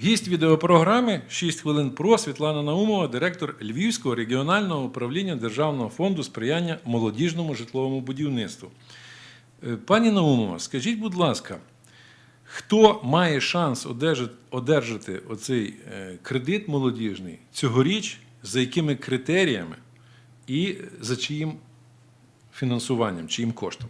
Гість відеопрограми «6 хвилин про Світлана Наумова, директор Львівського регіонального управління Державного фонду сприяння молодіжному житловому будівництву. Е, Пані Наумова, скажіть, будь ласка, хто має шанс одержати, оцей е, кредит молодіжний цьогоріч, за якими критеріями і за чиїм фінансуванням, чиїм коштом?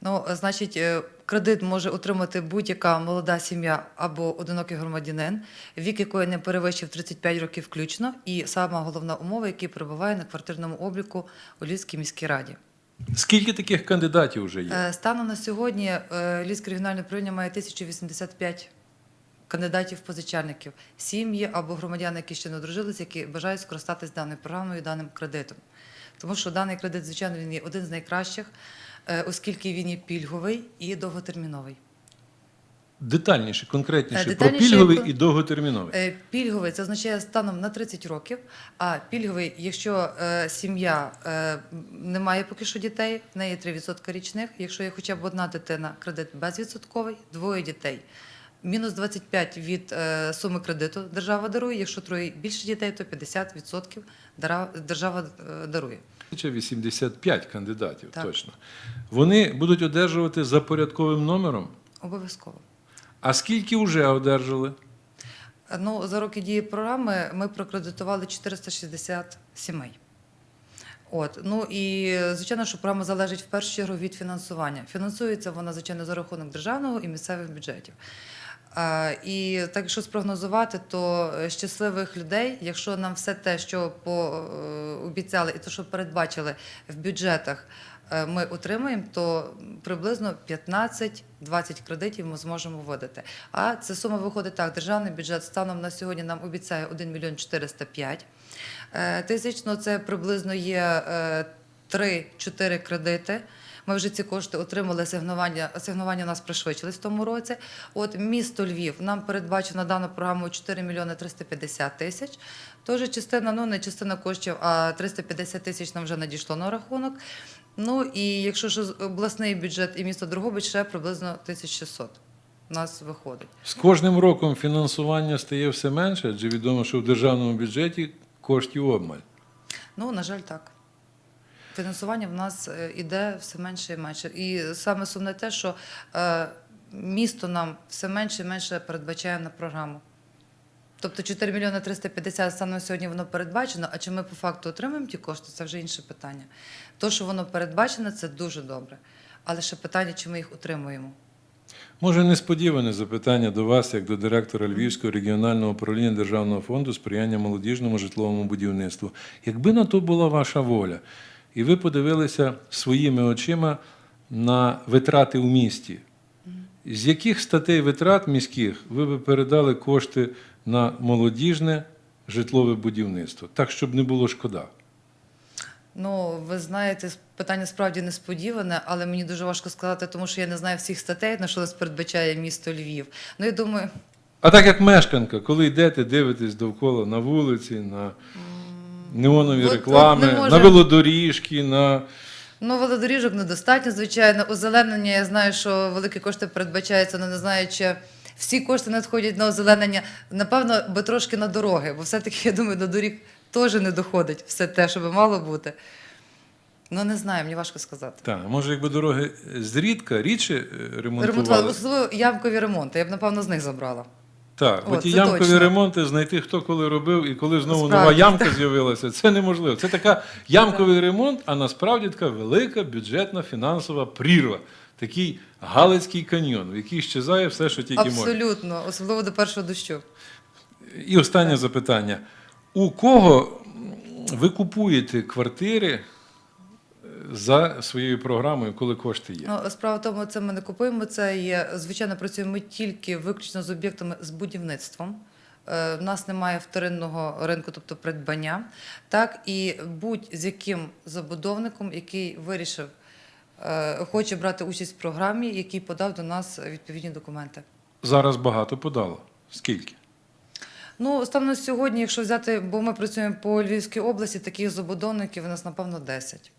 Ну, значить, е, кредит може отримати будь-яка молода сім'я або одинокий громадянин, вік якої не перевищив 35 років включно, і сама головна умова, який перебуває на квартирному обліку у Львівській міській раді. Скільки таких кандидатів вже є? Е, Станом на сьогодні е, Львівське регіональне управління має 1085 кандидатів-позичальників, сім'ї або громадяни, які ще не одружилися, які бажають скористатись даною програмою, даним кредитом. Тому що даний кредит, звичайно, він є один з найкращих, оскільки він є пільговий і довготерміновий. Детальніше, конкретніше, Детальніше, про пільговий і довготерміновий. Е, Пільговий це означає станом на 30 років. А пільговий, якщо е, сім'я е, не має поки що дітей, в неї 3% річних. Якщо є хоча б одна дитина, кредит безвідсотковий, двоє дітей. Мінус 25 від е, суми кредиту держава дарує. Якщо троє більше дітей, то 50% держава е, дарує. 85 кандидатів, Так. точно. Вони будуть одержувати за порядковим номером. Обов'язково. А скільки вже одержали? Ну, за роки дії програми ми прокредитували 460 сімей. От. Ну і звичайно, що програма залежить в першу чергу від фінансування. Фінансується вона, звичайно, за рахунок державного і місцевих бюджетів. І так, якщо спрогнозувати, то е, щасливих людей, якщо нам все те, що пообіцяли, і те, що передбачили в бюджетах, е, ми отримаємо, то приблизно 15-20 кредитів ми зможемо видати. А ця сума виходить так: державний бюджет станом на сьогодні нам обіцяє 1 мільйон 405 е, тисяч. Ну це приблизно є е, 3-4 кредити. Ми вже ці кошти отримали асигнування. Асигнування у нас пришвидшились в тому році. От місто Львів нам передбачено дану програму 4 мільйони 350 тисяч. Тож частина, ну не частина коштів, а 350 тисяч нам вже надійшло на рахунок. Ну і якщо ж обласний бюджет і місто Другобич, ще приблизно 1600 у нас виходить. З кожним роком фінансування стає все менше, адже відомо, що в державному бюджеті коштів обмаль. Ну, на жаль, так. Фінансування в нас е, іде все менше і менше. І саме сумне те, що е, місто нам все менше і менше передбачає на програму. Тобто 4 мільйони 350 станом на сьогодні воно передбачено, а чи ми по факту отримаємо ті кошти, це вже інше питання. То, що воно передбачено, це дуже добре. Але ще питання, чи ми їх отримуємо. Може, несподіване запитання до вас, як до директора Львівського регіонального управління Державного фонду сприяння молодіжному житловому будівництву. Якби на то була ваша воля, і ви подивилися своїми очима на витрати в місті, з яких статей витрат міських ви би передали кошти на молодіжне житлове будівництво, так, щоб не було шкода? Ну, ви знаєте, питання справді несподіване, але мені дуже важко сказати, тому що я не знаю всіх статей, на що нас передбачає місто Львів. Ну, я думаю, А так як мешканка, коли йдете, дивитесь довкола на вулиці, на неонові От- от реклами, не може- на велодоріжки, на Ну, велодоріжок недостатньо, звичайно. Озеленення, я знаю, що великі кошти передбачаються, але не знаю, чи всі кошти надходять на озеленення. Напевно, би трошки на дороги, бо все-таки, я думаю, до доріг теж не доходить все те, що би мало бути. Ну, не знаю, мені важко сказати. та, може, якби дороги зрідка, рідше е, ремонтували. Ремонтували, особливо ямкові ремонти. Я б, напевно, з них забрала. Так, О, бо ті це ямкові точно. ремонти знайти, хто коли робив і коли знову Справді, нова ямка з'явилася, це неможливо. Це така ямковий ремонт, а насправді така велика бюджетна фінансова прірва. Такий Галицький каньйон, в який щезає все, що тільки може. Абсолютно, особливо до першого дощу. І останнє запитання. У кого ви купуєте квартири за своєю програмою, коли кошти є? Ну, справа в тому, це ми не купуємо. Це є, звичайно, працюємо тільки виключно з об'єктами з будівництвом. Е, В нас немає вторинного ринку, тобто придбання. Так, і будь-з яким забудовником, який вирішив, е, хоче брати участь в програмі, який подав до нас відповідні документи. Зараз багато подало. Скільки? Ну, станом сьогодні, якщо взяти, бо ми працюємо по Львівській області, таких забудовників у нас, напевно, 10.